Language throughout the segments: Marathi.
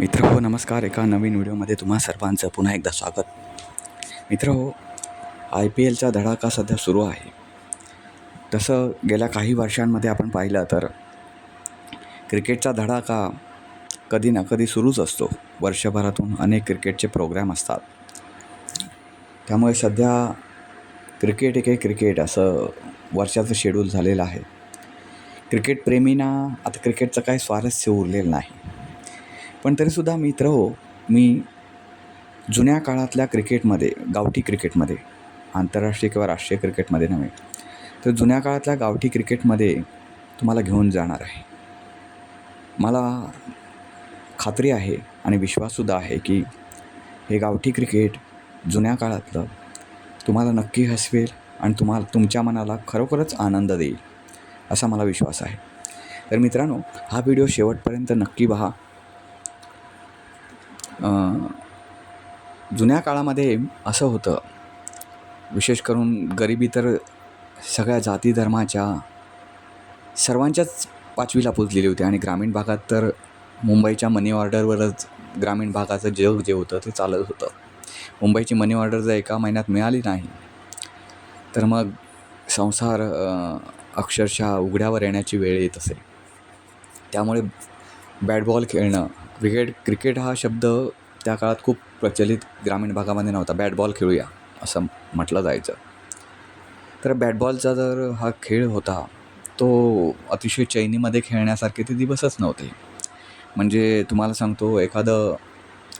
मित्र हो नमस्कार. एका नवीन व्हिडिओमध्ये तुम्हा सर्वांचं पुन्हा एकदा स्वागत. मित्र हो आय पी एलचा धडाका सध्या सुरू आहे. तसं गेल्या काही वर्षांमध्ये आपण पाहिलं तर क्रिकेटचा धडाका कधी ना कधी सुरूच असतो. वर्षभरातून अनेक क्रिकेटचे प्रोग्रॅम असतात. त्यामुळे सध्या क्रिकेट एक क्रिकेट असं वर्षाचं शेड्यूल झालेलं आहे. क्रिकेटप्रेमींना आता क्रिकेटचं काही स्वारस्य उरलेलं नाही. पण तरीसुद्धा मित्र हो मी जुन्या काळातल्या क्रिकेटमध्ये गावठी क्रिकेटमध्ये आंतरराष्ट्रीय किंवा राष्ट्रीय क्रिकेटमध्ये नव्हे तर जुन्या काळातल्या गावठी क्रिकेटमध्ये तुम्हाला घेऊन जाणार आहे. मला खात्री आहे आणि विश्वाससुद्धा आहे की हे गावठी क्रिकेट जुन्या काळातलं तुम्हाला नक्की हसवेल आणि तुम्हाला तुमच्या मनाला खरोखरच आनंद देईल असा मला विश्वास आहे. तर मित्रांनो हा व्हिडिओ शेवटपर्यंत नक्की पहा. जुन्या काळामध्ये असं होतं. विशेष करून गरिबी तर सगळ्या जाती धर्माच्या सर्वांच्याच पाचवीला पोचलेली होती आणि ग्रामीण भागात तर मुंबईच्या मनी ऑर्डरवरच ग्रामीण भागाचं जग जे होतं ते चालत होतं. मुंबईची मनी ऑर्डर जर एका महिन्यात मिळाली नाही तर मग संसार अक्षरशः उघड्यावर येण्याची वेळ येत असे. त्यामुळे बॅट बॉल खेळणं. क्रिकेट क्रिकेट हा शब्द त्या काळात खूप प्रचलित ग्रामीण भागामध्ये नव्हता. बॅट बॉल खेळूया असं म्हटलं जायचं. तर बॅट बॉलचा जर हा खेळ होता तो अतिशय चैनीमध्ये खेळण्यासारखे ते दिवसच नव्हते. म्हणजे तुम्हाला सांगतो एखादं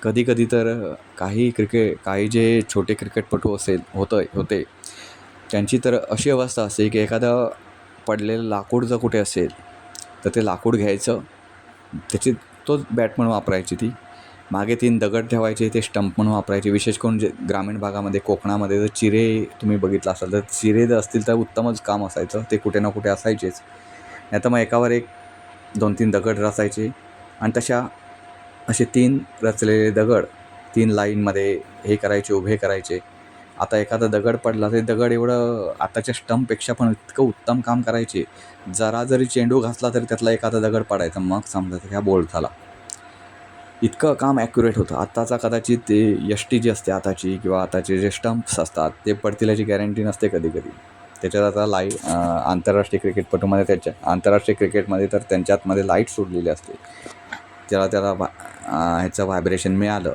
कधी कधी तर काही क्रिकेट काही जे छोटे क्रिकेटपटू असेल होतं होते. त्यांची तर अशी अवस्था असते की एखादं पडलेलं लाकूड जर कुठे असेल तर ते लाकूड घ्यायचं. त्याची तोच बॅट म्हणून वापरायची ती. मागे तीन दगड ठेवायचे ते स्टंप म्हणून वापरायचे. विशेष करून जे ग्रामीण भागामध्ये कोकणामध्ये जर चिरे तुम्ही बघितलं असाल तर चिरे जर असतील तर उत्तमच काम असायचं. ते कुठे ना कुठे असायचेच. नाही तर मग एकावर एक दोन तीन दगड रचायचे. आणि तशा असे तीन रचलेले दगड तीन लाईनमध्ये हे करायचे उभे करायचे. आता एखादा दगड पडला ते दगड एवढं आताच्या स्टंपपेक्षा पण इतकं उत्तम काम करायचे. जरा जरी चेंडू घासला तरी त्यातला एखादा दगड पडायचा. मग समजायचं ह्या बोल झाला. इतकं काम ॲक्युरेट होतं. आत्ताचा कदाचित ते यष्टी टी जी असते आताची किंवा आताचे जे स्टंप्स असतात ते पडतील याची गॅरंटी नसते कधी कधी त्याच्यात आता लाई आंतरराष्ट्रीय क्रिकेटपटूमध्ये त्याच्या आंतरराष्ट्रीय क्रिकेटमध्ये तर त्यांच्यातमध्ये लाइट सोडलेली असते. त्याला त्याला व्हा ह्याचं व्हायब्रेशन मिळालं.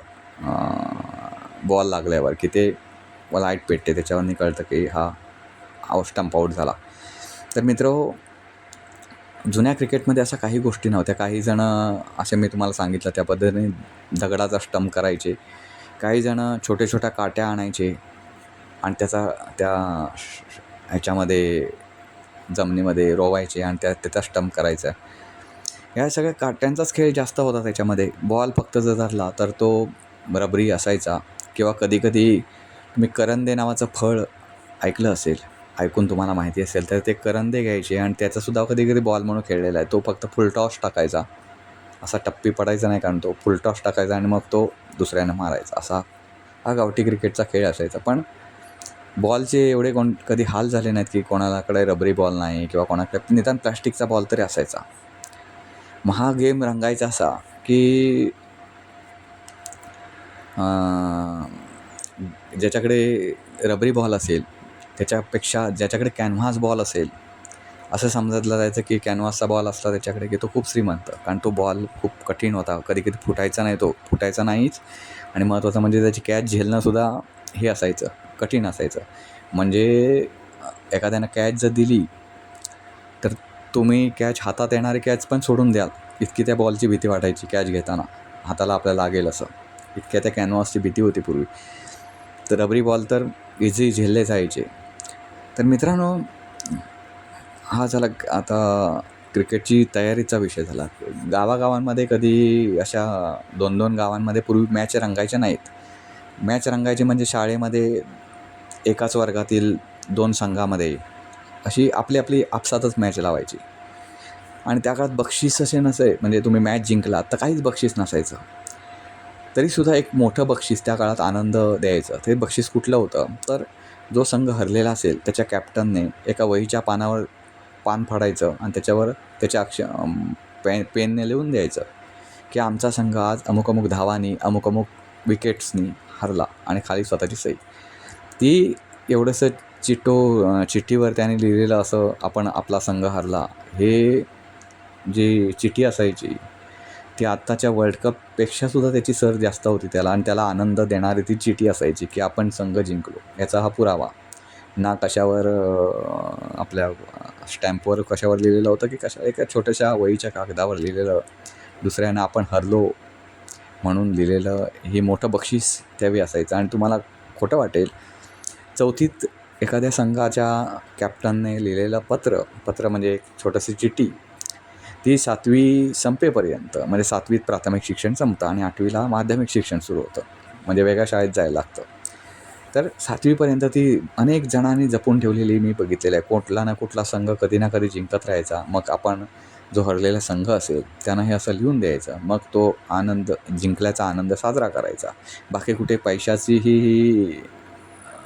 बॉल लागल्यावर की ते लाइट पेटते त्याच्यावरनी कळतं की हा आव स्टंप आऊट झाला. तर मित्र जुन्या क्रिकेटमध्ये अशा काही गोष्टी नव्हत्या. काही जणं असे मी तुम्हाला सांगितलं त्या पद्धतीने दगडाचा स्टंप करायचे. काही जणं छोट्या छोट्या काट्या आणायचे आणि त्याचा त्या ह्याच्यामध्ये जमिनीमध्ये रोवायचे आणि त्या त्याचा स्टंप करायचा. या सगळ्या काट्यांचाच खेळ जास्त होता त्याच्यामध्ये. बॉल फक्त जर धरला तर तो रबरी असायचा. किंवा कधीकधी तुम्ही करंदे नावाचं फळ ऐकलं असेल ऐकून तुम्हाला माहिती असेल तर ते करंदे घ्यायचे आणि त्याचासुद्धा कधी कधी बॉल म्हणून खेळलेला आहे. तो फक्त फुलटॉस टाकायचा. असा टप्पी पडायचा नाही कारण तो फुलटॉस टाकायचा आणि मग तो दुसऱ्यानं मारायचा. असा हा गावठी क्रिकेटचा खेळ असायचा. पण बॉलचे एवढे कोण कधी हाल झाले नाहीत की कोणाकडे रबरी बॉल नाही किंवा कोणाकडे निदान प्लास्टिकचा बॉल तरी असायचा. मग हा गेम रंगायचा असा की ज्याच्याकडे रबरी बॉल असेल त्याच्यापेक्षा ज्याच्याकडे कॅनव्हास बॉल असेल असं समजलं जायचं की कॅनव्हासचा बॉल असला त्याच्याकडे की तो खूप श्रीमंत. कारण तो बॉल खूप कठीण होता. कधी कधी फुटायचा नाही तो. फुटायचा नाहीच. आणि महत्त्वाचं म्हणजे त्याची कॅच झेलणंसुद्धा हे असायचं. कठीण असायचं. म्हणजे एखाद्यानं कॅच जर दिली तर तुम्ही कॅच हातात येणारी कॅच पण सोडून द्याल. इतकी त्या बॉलची भीती वाटायची कॅच घेताना. हाताला आपल्याला लागेल असं. इतक्या त्या कॅनव्हासची भीती होती पूर्वी. तर रबरी बॉल तर इझी झेलले जायचे. तर मित्रांनो हा झाला आता क्रिकेटची तयारीचा विषय झाला. गावागावांमध्ये कधी अशा दोन दोन गावांमध्ये पूर्वी मॅच रंगायच्या नाहीत. मॅच रंगायची म्हणजे शाळेमध्ये एकाच वर्गातील दोन संघामध्ये अशी आपली आपली आपसातच मॅच लावायची. आणि त्या काळात बक्षीस असे नसे म्हणजे तुम्ही मॅच जिंकलात तर काहीच बक्षीस नसायचं. तरीसुद्धा एक मोठं बक्षीस त्या काळात आनंद द्यायचं. ते बक्षीस कुठलं होतं? तर जो संघ हरलेला असेल त्याच्या कॅप्टनने एका वहीच्या पानावर पान फाडायचं आणि त्याच्यावर त्याच्या अक्ष पेन पेनने लिहून द्यायचं की आमचा संघ आज अमुक अमुक धावानी अमुक अमुक विकेट्सनी हरला आणि खाली स्वतःची सही. ती एवढंसं चिटो चिठ्ठीवर त्याने लिहिलेलं असं आपण आपला संघ हरला हे जी चिठी असायची ती आत्ताच्या वर्ल्ड कपपेक्षासुद्धा त्याची सर जास्त होती त्याला आणि त्याला आनंद देणारी ती चिठी असायची की आपण संघ जिंकलो. याचा हा पुरावा. ना कशावर आपल्या स्टॅम्पवर कशावर लिहिलेलं होतं की कशा एका छोट्याशा वहीच्या कागदावर लिहिलेलं दुसऱ्यानं आपण हरलो म्हणून लिहिलेलं हे मोठं बक्षीस त्यावेळी असायचं. आणि तुम्हाला खोटं वाटेल चौथीत एखाद्या संघाच्या कॅप्टनने लिहिलेलं पत्र पत्र म्हणजे एक छोटंशी चिठ्ठी ती सातवी संपेपर्यंत म्हणजे सातवीत प्राथमिक शिक्षण संपतं आणि आठवीला माध्यमिक शिक्षण सुरू होतं. म्हणजे वेगळ्या शाळेत जायला लागतं. तर सातवीपर्यंत ती अनेक जणांनी जपून ठेवलेली मी बघितलेलं आहे. कुठला ना कुठला संघ कधी ना कधी जिंकत राहायचा. मग आपण जो हरलेला संघ असेल त्यानं हे असं लिहून द्यायचं. मग तो आनंद जिंकल्याचा आनंद साजरा करायचा. बाकी कुठे पैशाचीही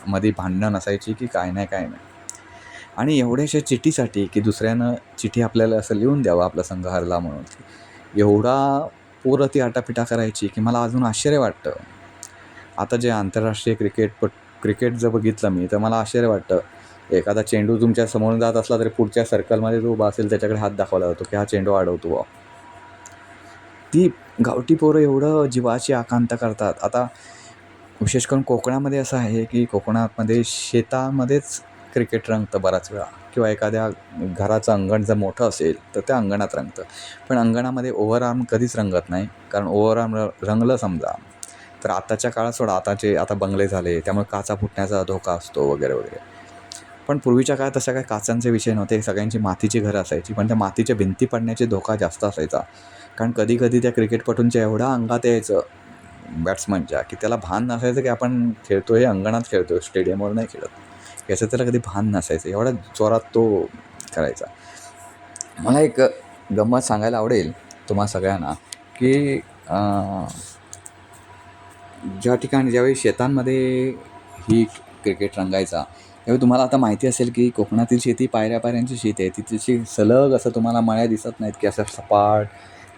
मध्ये भांडणं नसायची की काय नाही काय नाही. आणि एवढ्याशा चिठ्ठीसाठी की दुसऱ्यानं चिठी आपल्याला असं लिहून द्यावं आपला संघ हरला म्हणून. एवढा पोरं ती आटापिटा करायची की मला अजून आश्चर्य वाटतं. आता जे आंतरराष्ट्रीय क्रिकेट पट क्रिकेट जर बघितलं मी तर मला आश्चर्य वाटतं. एखादा चेंडू तुमच्यासमोर जात असला तरी पुढच्या सर्कलमध्ये जो उभा असेल त्याच्याकडे हात दाखवला जातो की हा चेंडू अडवतो बा ती गावठी पोरं एवढं जीवाची आकांत करतात. आता विशेष करून कोकणामध्ये असं आहे की कोकणामध्ये शेतामध्येच क्रिकेट रंगतं बराच वेळा. किंवा एखाद्या घराचं अंगण जर मोठं असेल तर त्या अंगणात रंगतं. पण अंगणामध्ये ओव्हरआर्म कधीच रंगत नाही. कारण ओव्हरआर्म रंगलं समजा. तर आताच्या काळात सोडा आताचे आता बंगले झाले त्यामुळे काचा फुटण्याचा धोका असतो वगैरे वगैरे. पण पूर्वीच्या काळात तशा काही काचांचे विषय नव्हते. सगळ्यांची मातीची घरं असायची पण त्या मातीच्या भिंती पडण्याचे धोका जास्त असायचा. कारण कधी कधी त्या क्रिकेटपटूंच्या एवढा अंगात यायचं बॅट्समनच्या की त्याला भान नसायचं की आपण खेळतो हे अंगणात खेळतो स्टेडियमवर नाही खेळत. याचं त्याला कधी भान नसायचं. एवढा जोरात तो करायचा. मला एक गंमत सांगायला आवडेल तुम्हा सगळ्यांना की ज्या ठिकाणी ज्यावेळी शेतांमध्ये ही क्रिकेट रंगायचा त्यावेळी तुम्हाला आता माहिती असेल की कोकणातील शेती पायऱ्या पायऱ्यांची शेती आहे. तिथेची सलग असं तुम्हाला मळ्या दिसत नाहीत की असं सपाट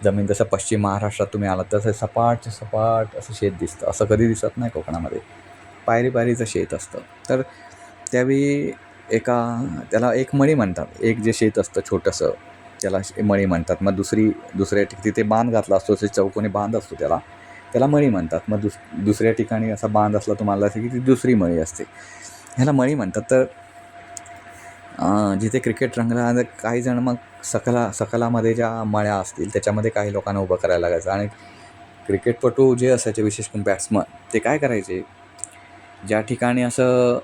जमीन जसं पश्चिम महाराष्ट्रात तुम्ही आलात तसं सपाट सपाट असं शेत दिसतं. असं कधी दिसत नाही कोकणामध्ये. पायरी पायरीचं शेत असतं. तर त्यावेळी एका त्याला एक मळी म्हणतात. एक जे शेत असतं छोटंसं त्याला शे- मळी म्हणतात. मग दुसरी दुसऱ्या ठिक तिथे बांध घातला असतो असे चौकोनी बांध असतो त्याला. त्याला मळी म्हणतात. मग दुस दुसऱ्या ठिकाणी असा बांध असला तुम्हाला असं की ती दुसरी मळी असते. ह्याला मळी म्हणतात. तर जिथे क्रिकेट रंगला आणि काही जण मग सकला सकलामध्ये ज्या मळ्या असतील त्याच्यामध्ये काही लोकांना उभं करायला लागायचं. आणि क्रिकेटपटू जे असायचे विशेष करून बॅट्समन ते काय करायचे? ज्या ठिकाणी असं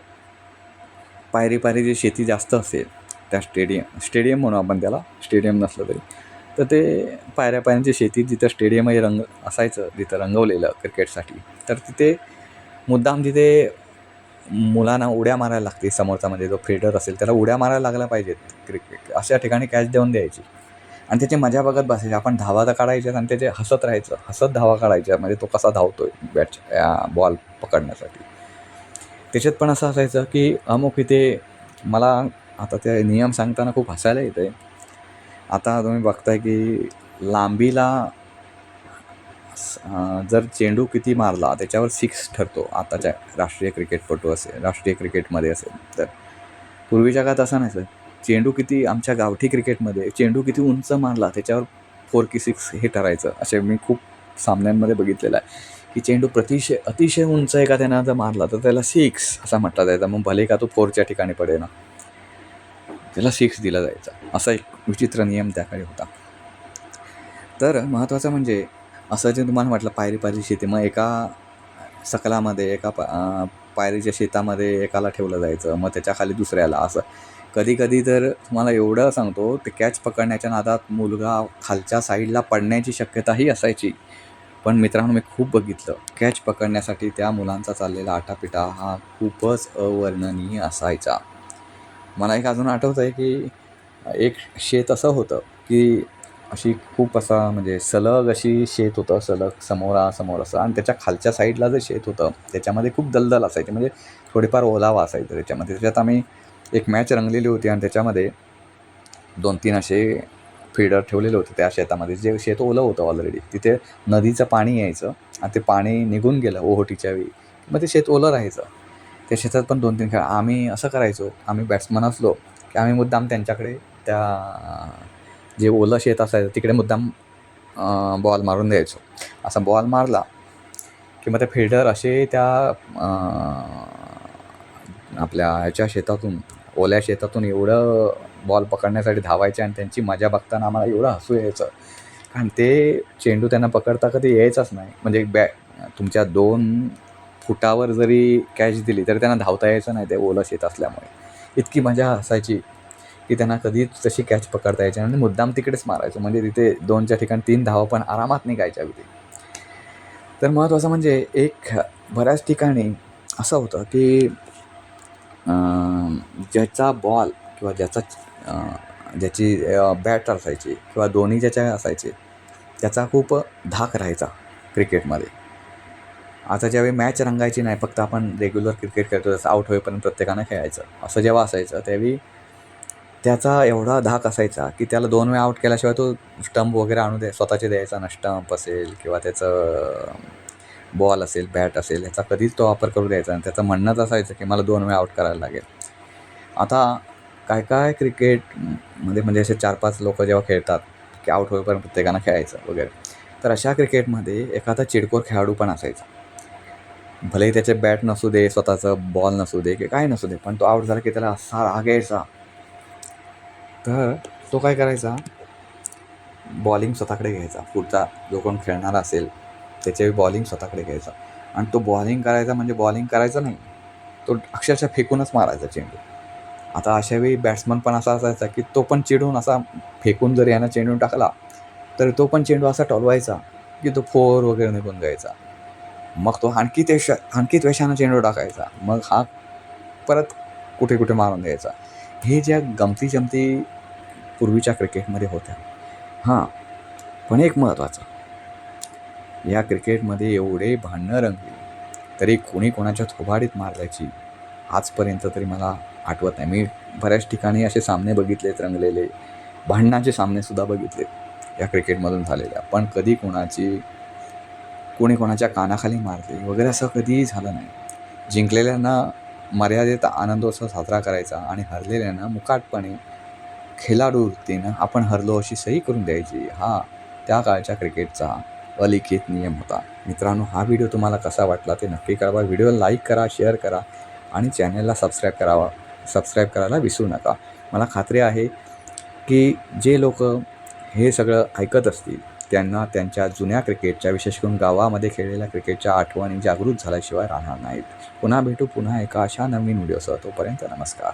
पायरी पायरी जी शेती जास्त असेल त्या स्टेडियम स्टेडियम म्हणू आपण त्याला स्टेडियम नसलं तरी. तर ते पायऱ्या पायऱ्यांची शेती जिथं स्टेडियमही रंग असायचं जिथं रंगवलेलं क्रिकेटसाठी तर तिथे मुद्दाम तिथे मुलांना उड्या मारायला लागते समोरचा म्हणजे जो फिल्डर असेल त्याला उड्या मारायला लागल्या पाहिजेत क्रिकेट अशा ठिकाणी कॅच देऊन द्यायची. आणि त्याची मजा बघत बसायची आपण धावा तर काढायच्यात आणि त्याचे हसत राहायचं हसत धावा काढायच्या म्हणजे तो कसा धावतो आहे बॅट बॉल पकडण्यासाठी. त्याच्यात पण असं असायचं की अमुक इथे मला आता ते नियम सांगताना खूप हसायला येतं आता तुम्ही बघताय की लांबीला जर चेंडू किती मारला त्याच्यावर सिक्स ठरतो आताच्या राष्ट्रीय क्रिकेटपटू असेल राष्ट्रीय क्रिकेटमध्ये असेल तर पूर्वीच्या काळात असं सर चेंडू किती आमच्या गावठी क्रिकेटमध्ये चेंडू किती उंच मारला त्याच्यावर फोर की सिक्स हे ठरायचं. असे मी खूप सामन्यांमध्ये बघितलेलं आहे. की चेंडू प्रतिशय अतिशय उंच एका त्यानं? जर मारला तर त्याला सिक्स असा म्हटला जायचा. मग भले का तो फोरच्या ठिकाणी पडे ना. त्याला सिक्स दिला जायचा. असा एक विचित्र नियम त्याकडे होता. तर महत्त्वाचं म्हणजे असं जे तुम्हाला म्हटलं पायरी पायरी शेती. मग एका सकलामध्ये एका पा पायरीच्या शेतामध्ये एकाला ठेवलं जायचं. मग त्याच्याखाली दुसऱ्याला असं. कधी कधी तर तुम्हाला एवढं सांगतो ते कॅच पकडण्याच्या नादात मुलगा खालच्या साईडला पडण्याची शक्यताही असायची. पण मित्रांनो मी खूप बघितलं. कॅच पकडण्यासाठी त्या मुलांचा चाललेला आटापिटा हा खूपच अवर्णनीय असायचा. मला एक अजून आठवतं आहे की एक शेत असं होतं की अशी खूप असा म्हणजे सलग अशी शेत होतं सलग समोरासमोर असं. आणि त्याच्या खालच्या साईडला जे शेत होतं त्याच्यामध्ये खूप दलदल असायचे. म्हणजे थोडीफार ओलावा असायचं त्याच्यामध्ये. त्याच्यात आम्ही एक मॅच रंगलेली होती आणि त्याच्यामध्ये दोन तीन असे फिल्डर ठेवलेलं होतं त्या शेतामध्ये. जे शेत ओलं होतं ऑलरेडी तिथे नदीचं पाणी यायचं आणि ते पाणी निघून गेलं ओहोटीच्या वेळी. मग ते शेत ओलं राहायचं. त्या शेतात पण दोन तीन खेळ. आम्ही असं करायचो. आम्ही बॅट्समन असलो की आम्ही मुद्दाम त्यांच्याकडे त्या जे ओलं शेत असायचं तिकडे मुद्दाम बॉल मारून द्यायचो. असा बॉल मारला की मग ते फिल्डर असे त्या आपल्या ह्याच्या शेतातून ओल्या शेतातून एवढं बॉल पकडण्यासाठी धावायचे आणि त्यांची मजा बघताना आम्हाला एवढं हसू यायचं. कारण ते चेंडू त्यांना पकडता कधी यायचाच नाही. म्हणजे बॅ तुमच्या दोन फुटावर जरी कॅच दिली तरी त्यांना धावता यायचं नाही ते ओलस शेत असल्यामुळे. इतकी मजा असायची की त्यांना कधीच तशी कॅच पकडता यायची आणि मुद्दाम तिकडेच मारायचो. म्हणजे तिथे दोनच्या ठिकाणी तीन धावा पण आरामात निघायच्या अगदी. तर महत्त्वाचं म्हणजे एक बऱ्याच ठिकाणी असं होतं की ज्याचा बॉल किंवा ज्याचा ज्याची बॅट असायची किंवा दोन्ही ज्याच्या असायचे त्याचा खूप धाक राहायचा क्रिकेटमध्ये. आता ज्यावेळी मॅच रंगायची नाही फक्त आपण रेग्युलर क्रिकेट खेळतो जसं आउट होईपर्यंत प्रत्येकानं खेळायचं. असं जेव्हा असायचं त्यावेळी त्याचा एवढा धाक असायचा की त्याला दोन वेळा आउट केल्याशिवाय तो स्टंप वगैरे आणू दे स्वतःचे द्यायचा ना स्टंप असेल किंवा त्याचं बॉल असेल बॅट असेल याचा कधीच तो वापर करू द्यायचा आणि त्याचं म्हणणंच असायचं की मला दोन वेळा आउट करायला लागेल. आता काय काय क्रिकेटमध्ये म्हणजे असे चार पाच लोक जेव्हा खेळतात की आऊट होईपर्यंत प्रत्येकानं खेळायचं वगैरे. तर अशा क्रिकेटमध्ये एखादा चिडकोर खेळाडू पण असायचा. भलेही त्याचे बॅट नसू दे स्वतःचं बॉल नसू दे की काय नसू दे पण तो आऊट झाला की त्याला असा राग यायचा तर तो काय करायचा? बॉलिंग स्वतःकडे घ्यायचा. पुढचा जो कोण खेळणारा असेल त्याचे बॉलिंग स्वतःकडे घ्यायचा. आणि तो बॉलिंग करायचा म्हणजे बॉलिंग करायचं नाही. तो अक्षरशः फेकूनच मारायचा चेंडू आता अशा वेळी बॅट्समन पण असा असायचा की तो पण चिडून असा फेकून जर यानं चेंडू टाकला तर तो पण चेंडू असा टॉलवायचा की तो फोर वगैरे निघून जायचा. मग तो आणखी ते आणखी त्वेषानं चेंडू टाकायचा. मग हा परत कुठे कुठे मारून द्यायचा. हे ज्या गमती जमती पूर्वीच्या क्रिकेटमध्ये होत्या. हां पण एक महत्त्वाचं. या क्रिकेटमध्ये एवढे भांडणं रंगली तरी कोणी कोणाच्या थोबाडीत मारल्याची आजपर्यंत तरी मला आठवत नाही. मी बऱ्याच ठिकाणी असे सामने बघितलेत रंगलेले. भांडणाचे सामनेसुद्धा बघितलेत या क्रिकेटमधून झालेल्या. पण कधी कोणाची कोणी कोणाच्या कानाखाली मारली वगैरे असं कधीही झालं नाही. जिंकलेल्यांना मर्यादेत आनंदोत्सव साजरा करायचा आणि हरलेल्यांना मुकाटपणे खेळाडू वृत्तीनं आपण हरलो अशी सही करून द्यायची. हा त्या काळच्या क्रिकेटचा अलिखित नियम होता. मित्रांनो हा व्हिडिओ तुम्हाला कसा वाटला ते नक्की कळवा. व्हिडिओ लाईक करा शेअर करा. आणि चॅनलला सबस्क्राईब करावा सबस्क्राईब करायला विसरू नका. मला खात्री आहे की जे लोक हे सगळं ऐकत असतील त्यांना त्यांच्या जुन्या क्रिकेटच्या विशेष करून गावामध्ये खेळलेल्या क्रिकेटच्या आठवणी जागृत झाल्याशिवाय राहणार नाहीत. पुन्हा भेटू पुन्हा एका अशा नवीन व्हिडिओसह. तोपर्यंत नमस्कार.